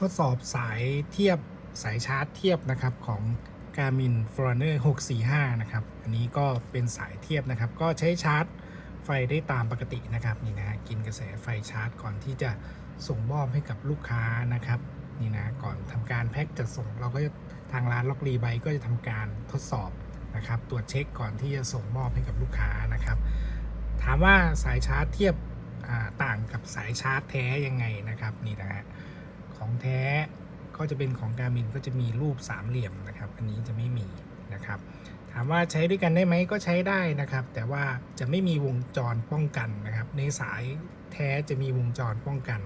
ทดสอบสายเทียบสายชาร์จเทียบนะครับของ Garmin Forerunner 645 นะครับ อันนี้ก็เป็นสายเทียบนะครับ ก็ใช้ชาร์จไฟได้ตามปกตินะครับนี่นะฮะกินกระแสไฟชาร์จก่อนที่จะส่งมอบให้กับลูกค้านะครับนี่นะก่อนทำการแพ็คจัดส่งเราก็จะทางร้านล็อกรีไบก็จะทำการทดสอบนะครับตรวจเช็คก่อนที่จะส่งมอบให้กับลูกค้านะครับ ถามว่าสายชาร์จเทียบต่างกับสายชาร์จแท้ยังไงนะครับนี่นะฮะ ของแท้ก็จะเป็นของการมินก็จะมีรูปสามเหลี่ยมนะครับ อันนี้จะไม่มีนะครับ ถามว่าใช้ด้วยกันได้ไหมก็ใช้ได้นะครับ แต่ว่าจะไม่มีวงจรป้องกันนะครับ ในสายแท้จะมีวงจรป้องกัน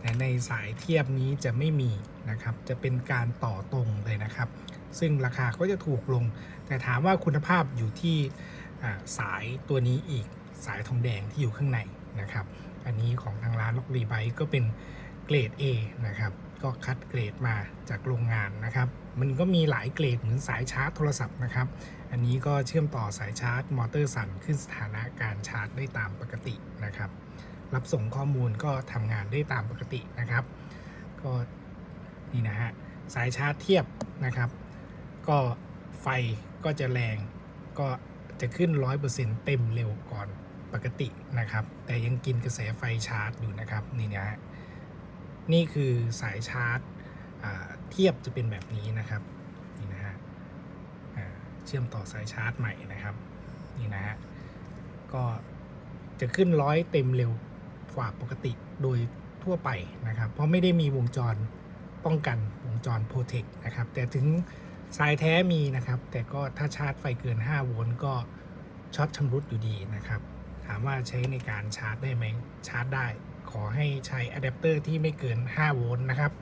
แต่ในสายเทียบนี้จะไม่มีนะครับ จะเป็นการต่อตรงเลยนะครับ ซึ่งราคาก็จะถูกลง แต่ถามว่าคุณภาพอยู่ที่สายตัวนี้อีกสายทองแดงที่อยู่ข้างในนะครับ อันนี้ของทางร้านล็อกรีไบก็เป็น เกรด A นะครับก็คัดเกรดมาจากโรงงานนะครับ มันก็มีหลายเกรดเหมือนสายชาร์จโทรศัพท์นะครับ อันนี้ก็เชื่อมต่อสายชาร์จมอเตอร์สั่นขึ้นสถานะการชาร์จได้ตามปกตินะครับ รับส่งข้อมูลก็ทำงานได้ตามปกตินะครับ ก็นี่นะฮะสายชาร์จเทียบนะครับ ก็ไฟก็จะแรงก็จะขึ้น 100%เต็มเร็วก่อนปกตินะครับ แต่ยังกินกระแสไฟชาร์จอยู่นะครับนี่นะฮะ นี่คือสายชาร์จเทียบจะเป็นแบบนี้นะครับนี่นะฮะเชื่อมต่อสายชาร์จใหม่นะครับนี่นะฮะก็จะขึ้นร้อยเต็มเร็วกว่าปกติโดยทั่วไปนะครับ เพราะไม่ได้มีวงจรป้องกันวงจรโปรเทคนะครับ แต่ถึงสายแท้มีนะครับ แต่ก็ถ้าชาร์จไฟเกิน 5 โวลต์ก็ช็อตชำรุดอยู่ดีนะครับ ถามว่าใช้ในการชาร์จได้ไหมชาร์จได้ ขอให้ใช้อะแดปเตอร์ที่ไม่เกิน 5 โวลต์นะครับ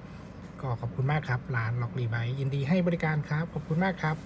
ก็ขอบคุณมากครับร้านล็อกรีไบยินดีให้บริการครับ ขอบคุณมากครับ